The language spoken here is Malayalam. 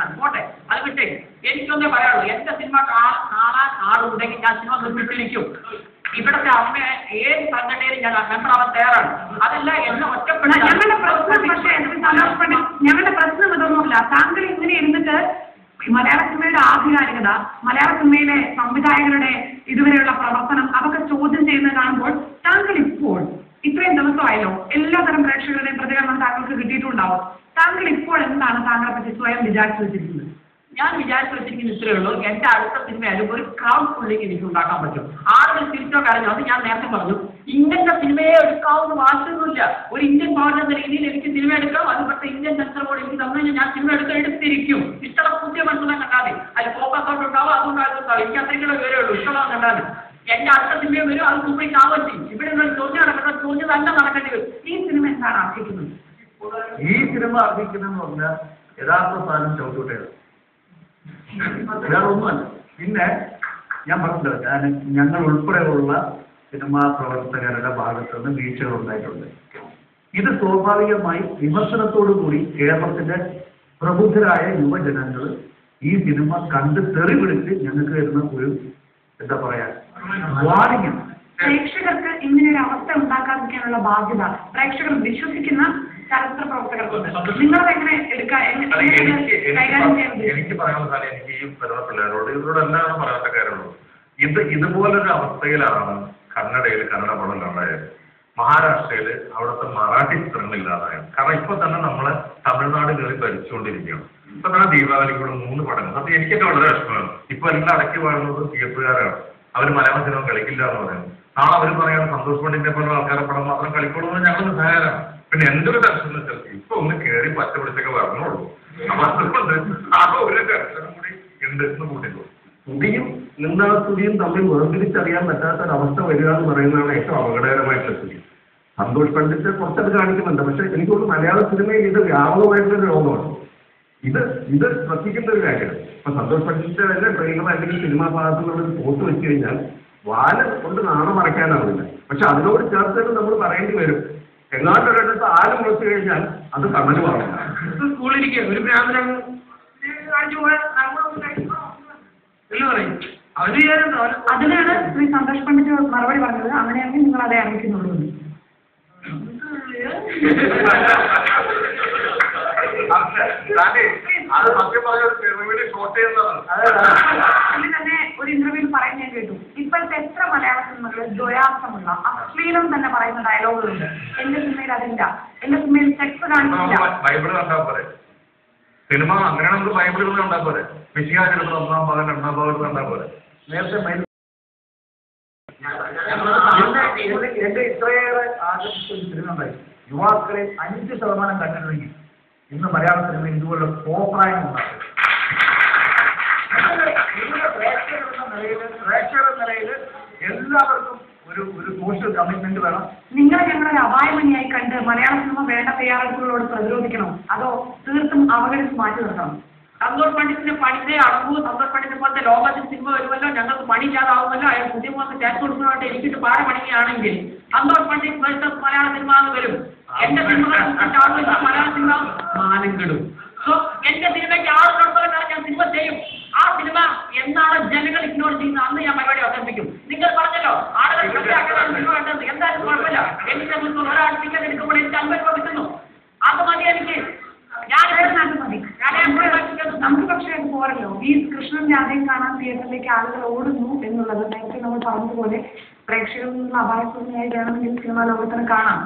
ചെയ്യുന്നതാണ് പോട്ടെ അത് വിട്ടേ എനിക്കൊന്നേ പറയാനുള്ളൂ എന്റെ സിനിമ കാണാൻ ആളുണ്ടെങ്കിൽ ഞാൻ സിനിമ നിർമ്മിച്ചിരിക്കും. ഇവിടുത്തെ അമ്മ ഏത് സംഘടനയിലും ഞാൻ മെമ്പർ ആവാൻ തയ്യാറാണ്. അതല്ല എന്നെ ഒറ്റപ്പെടാൻ ഞങ്ങളുടെ പ്രശ്നം പക്ഷേ സന്തോഷ് പണ്ഡിറ്റ് ഞങ്ങളുടെ പ്രശ്നം ഇതൊന്നുമില്ല. താങ്കൾ ഇങ്ങനെ ഇരുന്നിട്ട് മലയാള സിനിമയുടെ ആധികാരികത മലയാള സിനിമയിലെ സംവിധായകരുടെ ഇതുവരെയുള്ള പ്രവർത്തനം അതൊക്കെ ചോദ്യം ചെയ്യുന്നത് കാണുമ്പോൾ താങ്കൾ ഇപ്പോൾ ഇത്രയും ദിവസമായല്ലോ എല്ലാതരം പ്രേക്ഷകരുടെയും പ്രതികരണം താങ്കൾക്ക് കിട്ടിയിട്ടുണ്ടാവും. താങ്കൾ ഇപ്പോൾ എന്താണ് താങ്കളെ പറ്റി സ്വയം വിചാരിച്ചു വെച്ചിരിക്കുന്നത്? ഞാൻ വിചാരിച്ചു വെച്ചിരിക്കുന്ന ഇത്രയേ ഉള്ളൂ. എന്റെ അടുത്ത സിനിമയായാലും ഒരു ക്രൗഡ് ഫുള്ളിങ് എനിക്ക് ഉണ്ടാക്കാൻ പറ്റും. ആളുകൾ തിരിച്ചോ കരഞ്ഞോ അത് ഞാൻ നേരത്തെ പറഞ്ഞു. ഇന്ത്യന്റെ സിനിമയെ എടുക്കാവുന്ന വാശിയൊന്നുമില്ല ഒരു ഇന്ത്യൻ പൗരൻ എന്ന രീതിയിൽ എനിക്ക് സിനിമ എടുക്കാം. അത് പക്ഷേ ഇന്ത്യൻ സെൻസർ ബോർഡ് എനിക്ക് തന്നു കഴിഞ്ഞാൽ ഞാൻ സിനിമ എടുത്ത് എടുത്തിരിക്കും ഇഷ്ടമുള്ള പുതിയ മനസ്സിലാൻ കണ്ടാതെ അതിൽ ഫോക്കസ് ഔട്ട് ഉണ്ടാവും അതുണ്ടാവും എനിക്ക് അത്രയും കൂടെ വിവരമേ ഉള്ളൂ. ഇഷ്ടമുള്ള കണ്ടാതെ എന്റെ അടുത്ത സിനിമയും വരും അത് ആവുകയും ചെയ്യും. ഇവിടെ നിന്ന് ചോദ്യം നടക്കുന്ന ചോദ്യം തന്നെ നടക്കേണ്ടി വരും. ഈ സിനിമ എന്താണ് അർഹിക്കുന്നത് ഈ സിനിമ അർഹിക്കുന്നെന്ന് പറഞ്ഞാൽ യഥാർത്ഥ സാധനം വേറെ ഒന്നുമല്ല പിന്നെ ഞാൻ പറഞ്ഞല്ലോ ഞാൻ ഞങ്ങൾ ഉൾപ്പെടെയുള്ള സിനിമാ പ്രവർത്തകരുടെ ഭാഗത്ത് നിന്ന് വീഴ്ചകൾ ഉണ്ടായിട്ടുണ്ട്. ഇത് സ്വാഭാവികമായി വിമർശനത്തോടു കൂടി കേരളത്തിന്റെ പ്രബുദ്ധരായ യുവജനങ്ങൾ ഈ സിനിമ കണ്ട് തെറി വിളിച്ച് ഞങ്ങൾക്ക് വരുന്ന ഒരു എന്താ പറയാ വാണിംഗ് പ്രേക്ഷകർക്ക് ഇങ്ങനെ ഒരു അവസ്ഥ ഉണ്ടാക്കാതിരിക്കാനുള്ള ബാധ്യത പ്രേക്ഷകർ വിശ്വസിക്കുന്ന പ്രവർത്തകർക്കുണ്ട്. നിങ്ങളത് എങ്ങനെ എടുക്കാൻ എനിക്ക് പറയാനുള്ള കാര്യം എനിക്ക് ഈ വരുന്ന പിള്ളേരോട് ഇവരോട് എന്താണ് പറയാത്ത കാര്യമുള്ളൂ. ഇത് ഇതുപോലൊരു അവസ്ഥയിലാണ് കന്നഡയിൽ കന്നഡ പടം ഇല്ലാതായത് മഹാരാഷ്ട്രയിൽ അവിടുത്തെ മറാഠി ചിത്രങ്ങൾ ഇല്ലാതായത് കാരണം ഇപ്പൊ തന്നെ നമ്മളെ തമിഴ്നാട് കയറി ഭരിച്ചുകൊണ്ടിരിക്കുകയാണ്. ഇപ്പൊ തന്നെ ദീപാവലി കൂടെ മൂന്ന് പടങ്ങൾ. അപ്പൊ എനിക്കൊക്കെ വളരെ വിഷമമാണ്. ഇപ്പൊ എല്ലാം അടക്കി വാഴുന്നത് തിയേറ്ററുകാരാണ്. അവർ മലയാള സിനിമ കളിക്കില്ല എന്ന് പറയുന്നത്. നാളെ അവർ പറയാൻ സന്തോഷ് പണ്ടിന്റെ പോലുള്ള ആൾക്കാരെ പടം മാത്രം കളിക്കുള്ളൂ എന്ന് ഞങ്ങൾ നിസ്സഹായരാണ് പിന്നെ എന്തൊരു ടെൻഷൻ ഇപ്പൊ ഒന്ന് കയറി പച്ച പിടിച്ചൊക്കെ വരണുള്ളൂ. അപ്പൊ അതുകൊണ്ട് ആ ഒരു ടെൻഷനും കൂടി ഉണ്ട് എന്ന് കൂട്ടിക്കോ. സ്തുതിയും തുടിയും തമ്മിൽ വേർതിരിച്ചറിയാൻ പറ്റാത്ത അവസ്ഥ വരിക എന്ന് പറയുന്നതാണ് ഏറ്റവും അപകടകരമായിട്ടുള്ള സ്ഥിതി സന്തോഷ് പണ്ഡിറ്റ് കുറച്ചത് കാണിക്കുന്നുണ്ട്. പക്ഷെ എനിക്ക് മലയാള സിനിമയിൽ ഇത് വ്യാപകമായിട്ടുള്ള രോഗമാണ്. ഇത് ഇത് ശ്രദ്ധിക്കേണ്ട ഒരു കാര്യമാണ് ഇപ്പൊ സന്തോഷ് പണ്ഡിറ്റ് തന്നെ ട്രെയിനർ അല്ലെങ്കിൽ സിനിമാ ഭാഗത്തുള്ള ഒരു പോസ്റ്റ് വെച്ച് കഴിഞ്ഞാൽ വാല കൊണ്ട് നാണം മറയ്ക്കാനാവില്ല. പക്ഷെ അതിനോട് ചേർത്തിട്ട് നമ്മൾ പറയേണ്ടി വരും. എങ്ങാട്ടൊരിടത്ത് ആൽ മുളച്ചു കഴിഞ്ഞാൽ അത് കമൽ പറയില്ല സ്കൂളിലിരിക്കുക ഒരു ബ്രാഹ്മണൻ എന്ന് പറയും. അവർ അവർ അതിനാണ് ശ്രീ സന്തോഷ് പണ്ഡിറ്റ് മറുപടി പറഞ്ഞത്. അങ്ങനെയാണെങ്കിൽ നിങ്ങൾ അതെ അറിയിക്കുന്നുള്ളൂ. എന്ന്. അതെ, സത്യം പറഞ്ഞ തന്നെ ഒരു ഇന്റർവ്യൂവിൽ പറയുന്നത് ഞാൻ കേട്ടു. ഇപ്പോഴത്തെ എത്ര മലയാള സിനിമകളിൽ ദ്വയാർത്ഥമുള്ള അശ്ലീലം തന്നെ പറയുന്ന ഡയലോഗുകളുണ്ട് എന്റെ സിനിമയിൽ അതില്ല. എന്റെ സിനിമയിൽ സെക്സ് കാണിക്കില്ല. സിനിമ അങ്ങനെ നമുക്ക് ബൈബിളുകൾ ഉണ്ടാ പോലെ. ചിലപ്പോൾ ഒന്നാം ഭാഗം രണ്ടാം ഭാഗം ഉണ്ടാ പോലെ. നേരത്തെ എന്റെ- ഇത്രയേറെ ആകർഷിച്ച ഒരു സിനിമ ഉണ്ടായി. യുവാക്കളെ അഞ്ച് ശതമാനം കണ്ടിട്ടുണ്ടെങ്കിൽ ഇന്ന് മലയാള സിനിമ ഇതുപോലെ കോപ്രായം ഉണ്ടാക്കും. പ്രേക്ഷകർ എന്ന നിലയിൽ പ്രേക്ഷകർ എന്ന നിലയിൽ എല്ലാവർക്കും ഒരു ഒരു സോഷ്യൽ കമ്മിറ്റ്മെന്റ് വേണം. നിങ്ങൾ ഞങ്ങളൊരു അപായമണിയായി കണ്ട് മലയാള സിനിമ വേണ്ട തയ്യാറെടുപ്പുകളോട് പ്രതിരോധിക്കണം. അതോ തീർത്തും അവഗണിച്ച് മാറ്റി നിർത്തണം. സന്തോഷ് പണ്ഡിറ്റിന്റെ പണിതേ അടങ്ങൂ. സന്തോഷ് പണ്ഡിറ്റ് പോലത്തെ ലോകത്തിൽ സിനിമ വരുമല്ലോ. ഞങ്ങൾക്ക് പണി ഇല്ലാതാവുമല്ലോ അയാൾ പുതിയ മുഖത്ത് ടാക്സ് കൊടുക്കുന്നതായിട്ട് എനിക്കിട്ട് പാറ പണിയാണെങ്കിൽ സന്തോഷ് പണ്ഡിറ്റ് വേഴ്സസ് മലയാള സിനിമ എന്ന് വരും എന്റെ സിനിമ മലയാള സിനിമ മാനം കെടും. സോ എന്റെ സിനിമയ്ക്ക് ആളുകളുള്ളവരാണ് ഞാൻ സിനിമ ചെയ്യും ആ എന്നാണ് ജനങ്ങൾ ഇഗ്നോർ ചെയ്യുന്നത്? അന്ന് ഞാൻ പരിപാടി അവതരിപ്പിക്കും. നിങ്ങൾ പറഞ്ഞല്ലോ ആളുകൾ എന്തായാലും കുഴപ്പമില്ല. എനിക്ക് മുൻപ് ഒരാൾ ടിക്കറ്റ് എടുക്കുമ്പോൾ എനിക്ക് അൻപത് കിട്ടുന്നു. അത് മതി എനിക്ക്. നമുക്ക് പക്ഷേ അത് പോരല്ലോ. ഈ കൃഷ്ണൻ രാധയും കാണാൻ തിയേറ്ററിലേക്ക് ആളുകൾ ഓടുന്നു എന്നുള്ളത് നേരത്തെ നമ്മൾ പറഞ്ഞതുപോലെ പ്രേക്ഷകരിൽ നിന്നുള്ള അപായസൂചനയായി വേണമെങ്കിൽ സിനിമാ ലോകത്തിന് കാണാം.